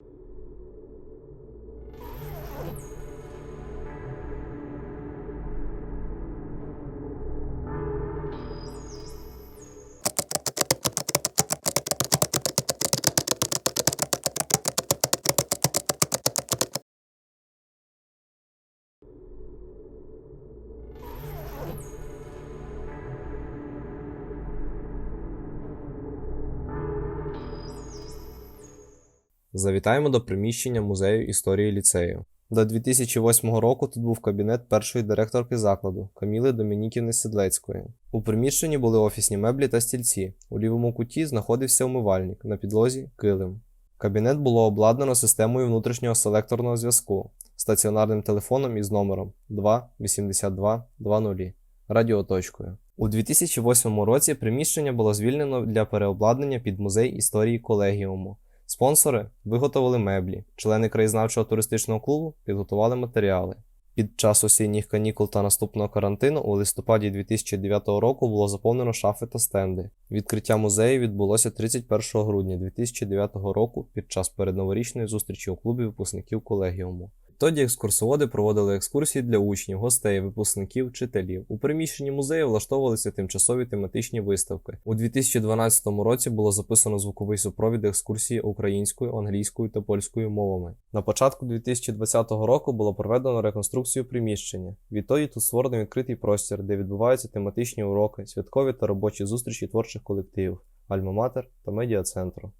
you Завітаємо до приміщення музею історії ліцею. До 2008 року тут був кабінет першої директорки закладу Каміли Домініківни Седлецької. У приміщенні були офісні меблі та стільці. У лівому куті знаходився умивальник, на підлозі килим. Кабінет було обладнано системою внутрішнього селекторного зв'язку, стаціонарним телефоном із номером 2 82 20, радіоточкою. У 2008 році приміщення було звільнено для переобладнання під музей історії колегіуму. Спонсори виготовили меблі, члени краєзнавчого туристичного клубу підготували матеріали. Під час осінніх канікул та наступного карантину у листопаді 2009 року було заповнено шафи та стенди. Відкриття музею відбулося 31 грудня 2009 року під час передноворічної зустрічі у клубі випускників колегіуму. Тоді екскурсоводи проводили екскурсії для учнів, гостей, випускників, вчителів. У приміщенні музею влаштовувалися тимчасові тематичні виставки. У 2012 році було записано звуковий супровід екскурсії українською, англійською та польською мовами. На початку 2020 року було проведено реконструкцію приміщення. Відтоді тут створено відкритий простір, де відбуваються тематичні уроки, святкові та робочі зустрічі творчих колективів, альма-матер та медіа-центру.